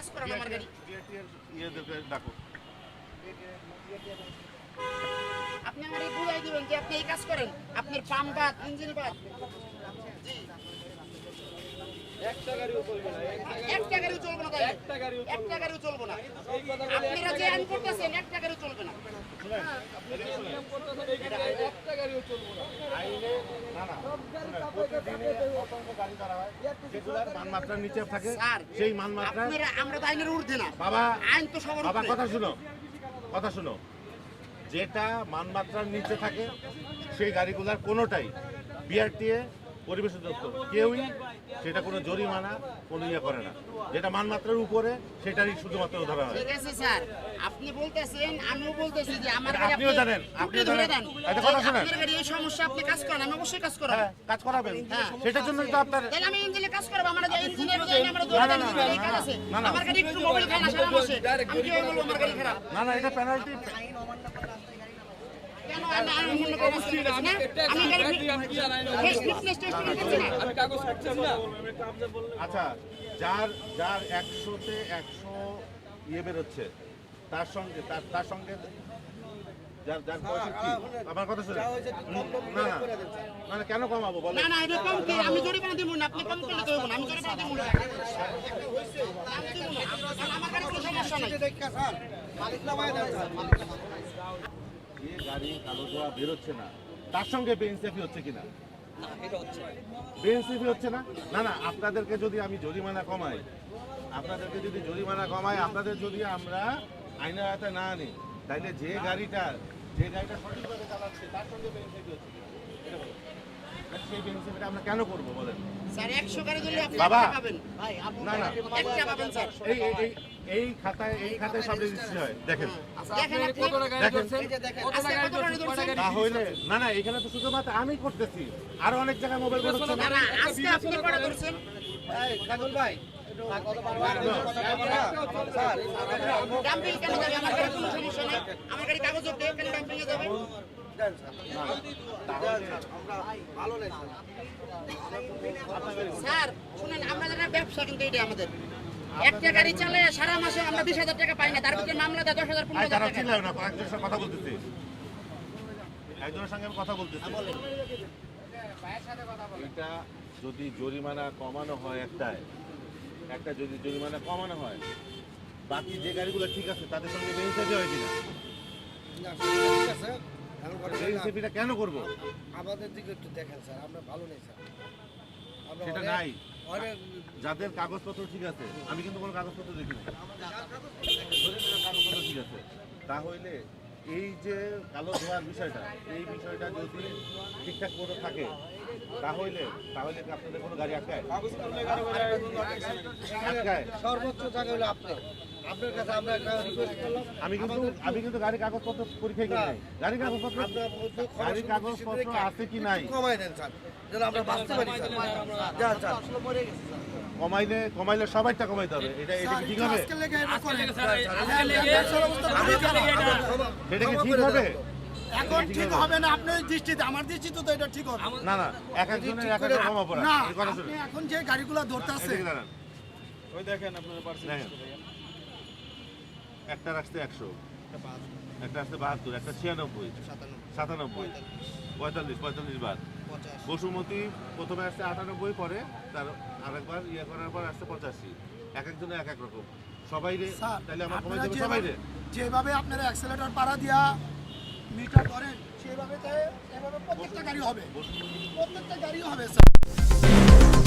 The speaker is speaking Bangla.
কাজ করেন আমার গাড়ি। ইয়েদেরকে ডাকো। আপনি আমার এই বুঝাই দিবেন যে আপনি এই কাজ করেন। আপনার পাম্প বাদ ইঞ্জিন বাদ। একটা গাড়িও চলবে না একটা গাড়িও চলবে না একটা গাড়িও চলবে না। আপনারা যে আইন করতেছেন প্রতিদিনে অসংখ্য গাড়ি ধরা হয় যেগুলার মানমাত্রার নিচে থাকে সেই মানমাত্রা আমরা তো আইনের ঊর্ধ্বে না। বাবা আইন তো সবার বাবা কথা শুনো। কথা শুনো। যেটা মানমাত্রার নিচে থাকে সেই গাড়িগুলার কোনোটাই বিআরটিএ পরিবেশ দপ্তর। কেউই সেটা কোনো জরিমানা কোনো ইয়ে করে না। যেটা মানমাত্রার উপরে সেটারই শুধুমাত্র ধরা হয়। ঠিক আছে স্যার। আপনি বলতেছেন আমিও বলতেছি যে আমার আপনিও জানেন, আপনিও জানেন। দেন। এটা কথা যে শোনেন। আপনার এই সমস্যা আপনি কাজ করেন আমি অবশ্যই কাজ করাবো। হ্যাঁ কাজ করাবেন। হ্যাঁ। সেটার জন্য তো আপনার তাহলে আমি ইঞ্জিনে কাজ করব আমার যে যে আমরা কাজ আছে। গাড়ি একটু মোবাইল সারা মাসে আমি কীভাবে বলব আমার গাড়ি খারাপ? না না এটা পেনাল্টি আইন অমান্য করে কাজ করতেছি না আমি গাড়ি ফেস ফিটনেস টেস্ট করতেছি না আচ্ছা যার যার একশোতে একশো ইয়ে বেরোচ্ছে তার সঙ্গে তার তার সঙ্গে যার যার আমার কথা শুনে। না না না না কেন কমাবো বলে। না না এটা কম কি আমি জরিমানা দিব না আপনি কম করলে আমি জরিমানা দিব সমস্যা যে গাড়ি কালো ধোয়া বেরোচ্ছে না। তার সঙ্গে বেইনসাফি হচ্ছে কিনা? বেইনসাফি হচ্ছে না? না না আপনাদেরকে যদি আমি জরিমানা কমাই আপনাদেরকে যদি জরিমানা কমাই আপনাদের যদি আমরা আইনের হাতে না আনি তাইলে যে গাড়িটা যে গাড়িটা সঠিকভাবে চালাচ্ছে তার সঙ্গে বেইনসাফি হচ্ছে কিনা? সেই বেইনসাফিটা আমরা কেন করব বলেন স্যার একশো গাড়ি ধরলে আপনি বাবা। একটা পাবেন না না একটা পাবেন স্যার এই এই- এই এই খাতায় এই খাতায় সব রেজিস্ট্রি হয় দেখেন দেখেন আপনি দেখেন আজকে কত গাড়ি ধরছেন তা না না এখানে তো শুধুমাত্র আমি করতেছি আরও অনেক জায়গায় মোবাইল করছে না না আজকে আপনি কটা ধরছেন ডাম্পিং কেন যাবে আমার গাড়ি কোনো সমস্যা নাই আমার গাড়ি কাগজ কেন ডাম্পিং এ যাবে স্যার শুনেন আমরা যারা ব্যবসা কিন্তু এটা আমাদের। একটা গাড়ি চালে সারা মাসে আমরা বিশ হাজার টাকা পাই না তার ভিতরে মামলা দেয় দশ হাজার পনেরো হাজার টাকা। না একজনের সঙ্গে কথা বলতেছি। একজনের সঙ্গে আমি কথা বলতেছি। এটা যদি জরিমানা কমানো হয় একটায় একটা যদি জরিমানা কমানো হয় বাকি যে গাড়িগুলো ঠিক আছে তাদের সঙ্গে হয় কিনা? কেন করব? আমাদের দিকে একটু দেখেন স্যার। আমরা ভালো নেই স্যার। সেটা নাই। যাদের কাগজপত্র ঠিক আছে আমি কিন্তু কোনো কাগজপত্র ধরে কাগজপত্র ঠিক আছে। তাহলে এই যে কালো ধোয়ার বিষয়টা এই বিষয়টা যদি ঠিকঠাক মতো থাকে তাহলে তাহলে আপনাদের কোনো গাড়ি আটকায়? আটকায়। সর্বোচ্চ জায়গা হলো আপনি আপনার কাছে আমরা একটা রিকোয়েস্ট করলাম। আমি কিন্তু আমি কিন্তু গাড়ি কাগজপত্র করি নাই। আপনার গাড়ির কাগজপত্র আছে কি নাই? কমাই দেন স্যার। যেন আমরা বাঁচতে পারি স্যার। স্যার। কমাইলে কমাইলে সবাইটা কমাইতে হবে। এটা এটা কি ঠিক হবে? সেটা কি ঠিক হবে? এখন ঠিক হবে? না আপনার দৃষ্টিতে আমার দৃষ্টিতে তো এটা ঠিক হবে। না না এক একজনের এক এখন যে গাড়িগুলো ধরতে আছে দাঁড়ান। দেখেন। একটা রাখতে একশো। একটা আসতে বাহাত্তর একটা ছিয়ানব্বই। সাতানব্বই। পঁয়তাল্লিশ পঁয়তাল্লিশ বার। বসুমতী প্রথমে আসছে আটানব্বই পরে তার আরেকবার ইয়ে করার পর আসছে পঁচাশি। এক একজনের এক এক রকম। সবাই রে স্যার তাহলে আমার আপনারা দেবে সবাই রে। যেভাবে- আপনারা অ্যাক্সেলেটর পাড়া দিয়া মিটার করেন সেভাবে তো এভাবে প্রত্যেকটা গাড়ি হবে। প্রত্যেকটা গাড়ি হবে স্যার।